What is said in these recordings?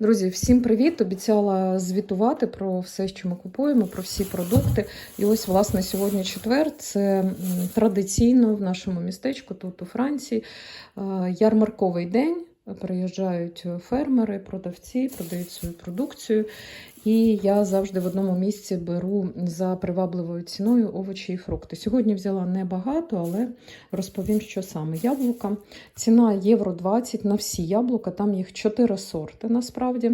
Друзі, всім привіт! Обіцяла звітувати про все, що ми купуємо, про всі продукти. І ось, власне, сьогодні четвер. Це традиційно в нашому містечку, тут у Франції, е, ярмарковий день. Приїжджають фермери, продавці, продають свою продукцію. І я завжди в одному місці беру за привабливою ціною овочі і фрукти. Сьогодні взяла небагато, але розповім, що саме. Яблука. Ціна євро 20 на всі яблука, там їх 4 сорти насправді.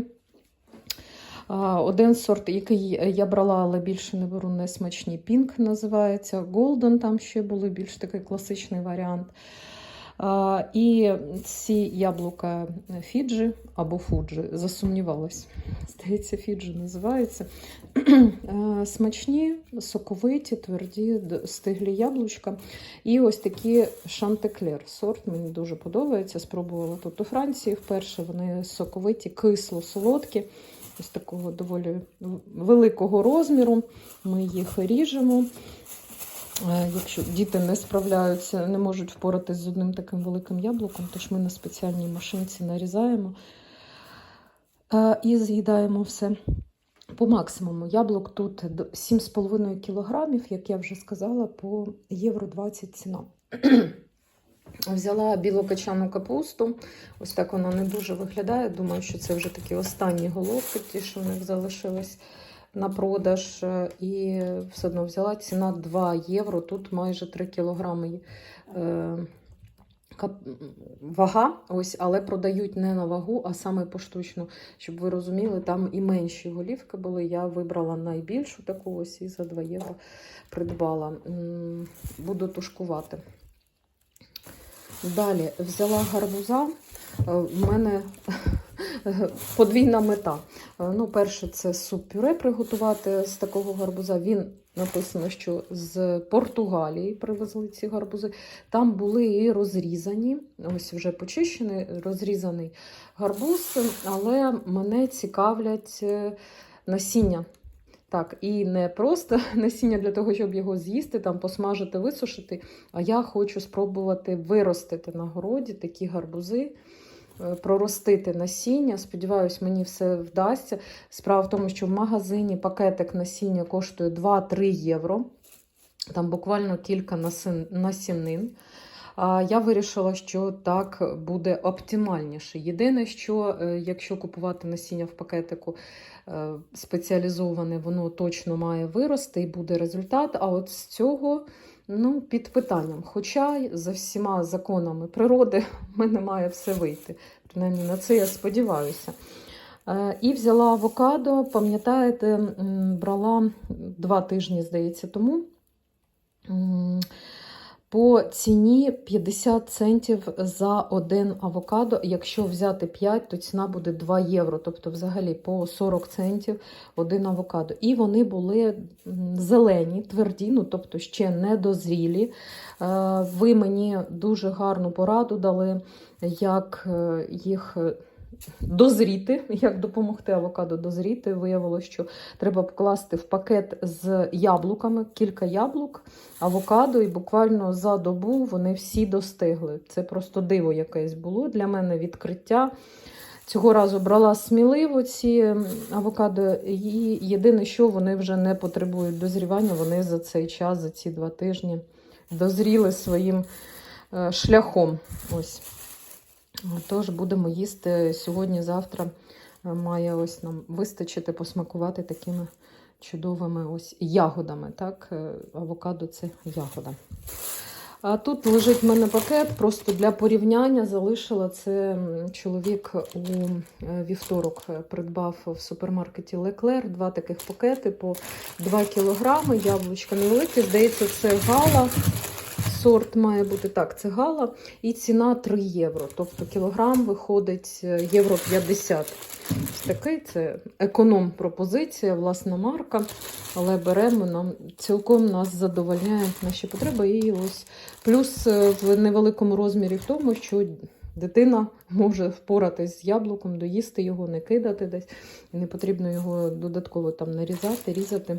Один сорт, який я брала, але більше не беру, не смачні. Пінк називається. Голден там ще були більш такий класичний варіант. І ці яблука Фіджі або Фуджі, засумнівалась. Здається, Фіджі називається. Смачні, соковиті, тверді, стиглі яблучка. І ось такі шантеклер сорт. Мені дуже подобається. Спробувала тут у Франції вперше. Вони соковиті, кисло-солодкі. Ось такого доволі великого розміру. Ми їх ріжемо. Е, Якщо діти не справляються, не можуть впоратись з одним таким великим яблуком, тож ми на спеціальній машинці нарізаємо е, і з'їдаємо все по максимуму. Яблук тут 7,5 кілограмів, як я вже сказала, по євро 20 ціна. Взяла білокачану капусту. Ось так вона не дуже виглядає. Думаю, що це вже такі останні головки, ті, що в них залишились на продаж. Е, І все одно взяла ціна 2 євро. Тут майже 3 кілограми е, вага, ось, але продають не на вагу, а саме поштучно. Щоб ви розуміли, там і менші голівки були. Я вибрала найбільшу таку ось і за 2 євро придбала. Буду тушкувати. Далі взяла гарбуза. Е, В мене подвійна мета. Е, Ну, перше, це суп-пюре приготувати з такого гарбуза. Він написано, що з Португалії привезли ці гарбузи. Там були і розрізані, ось вже почищений, розрізаний гарбуз, але мене цікавлять е, насіння. Так, і не просто насіння для того, щоб його з'їсти, там посмажити, висушити. А я хочу спробувати виростити на городі такі гарбузи, е, проростити насіння. Сподіваюсь, мені все вдасться. Справа в тому, що в магазині пакетик насіння коштує 2-3 євро. Там буквально кілька насінин. Я вирішила, що так буде оптимальніше. Єдине, що е, якщо купувати насіння в пакетику е, спеціалізоване, воно точно має вирости і буде результат. А от з цього ну, під питанням. Хоча за всіма законами природи в мене має все вийти. Принаймні на це я сподіваюся. Е, І взяла авокадо, пам'ятаєте, брала два тижні, здається, тому. По ціні 50 центів за один авокадо. Якщо взяти 5, то ціна буде 2 євро. Тобто, взагалі по 40 центів один авокадо. І вони були зелені, тверді, ну тобто ще не дозрілі. Е, Ви мені дуже гарну пораду дали, як е, їх. Дозріти, як допомогти авокадо дозріти. Виявилося, що треба покласти в пакет з яблуками, кілька яблук, авокадо, і буквально за добу вони всі достигли. Це просто диво якесь було для мене відкриття. Цього разу брала сміливо ці авокадо, і єдине, що вони вже не потребують дозрівання, вони за цей час, за ці два тижні дозріли своїм е, шляхом. Ось. Тож будемо їсти сьогодні-завтра. е, Має ось нам вистачити посмакувати такими чудовими ось ягодами. Так, Е, авокадо це ягода. А тут лежить в мене пакет, просто для порівняння залишила це чоловік у е, вівторок придбав в супермаркеті Леклер два таких пакети по 2 кілограми. Яблучка невеликі, здається, це гала. Сорт має бути так, це гала, і ціна 3 євро. Тобто кілограм виходить е, євро 50. Ось такий це економ-пропозиція, власна марка. Але беремо нам цілком нас задовольняє наші потреби. І ось плюс е, в невеликому розмірі в тому, що дитина може впоратись з яблуком, доїсти його, не кидати десь. І не потрібно його додатково там нарізати, різати.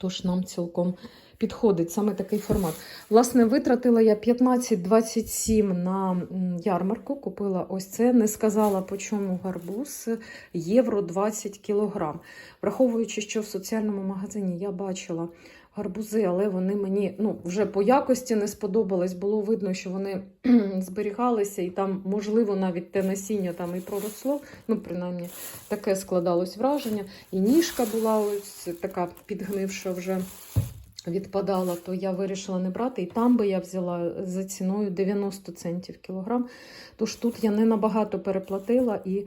Тож нам цілком підходить саме такий формат. Власне, витратила я 15-27 на ярмарку. Купила ось це. Не сказала, по чому гарбуз євро 20 кілограм. Враховуючи, що в соціальному магазині я бачила гарбузи, але вони мені ну, вже по якості не сподобались. Було видно, що вони зберігалися, і там, можливо, навіть те насіння там і проросло. Ну, принаймні, таке складалось враження. І ніжка була ось така підгнивша вже відпадала, то я вирішила не брати. І там би я взяла за ціною 90 центів кілограм. Тож тут я не набагато переплатила і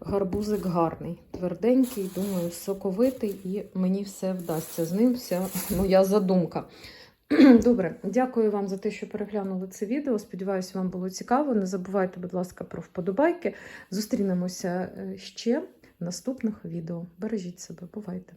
гарбузик гарний, тверденький, думаю, соковитий, і мені все вдасться. З ним вся моя задумка. Добре, дякую вам за те, що переглянули це відео. Сподіваюся, вам було цікаво. Не забувайте, будь ласка, про вподобайки. Зустрінемося е, ще в наступних відео. Бережіть себе, бувайте!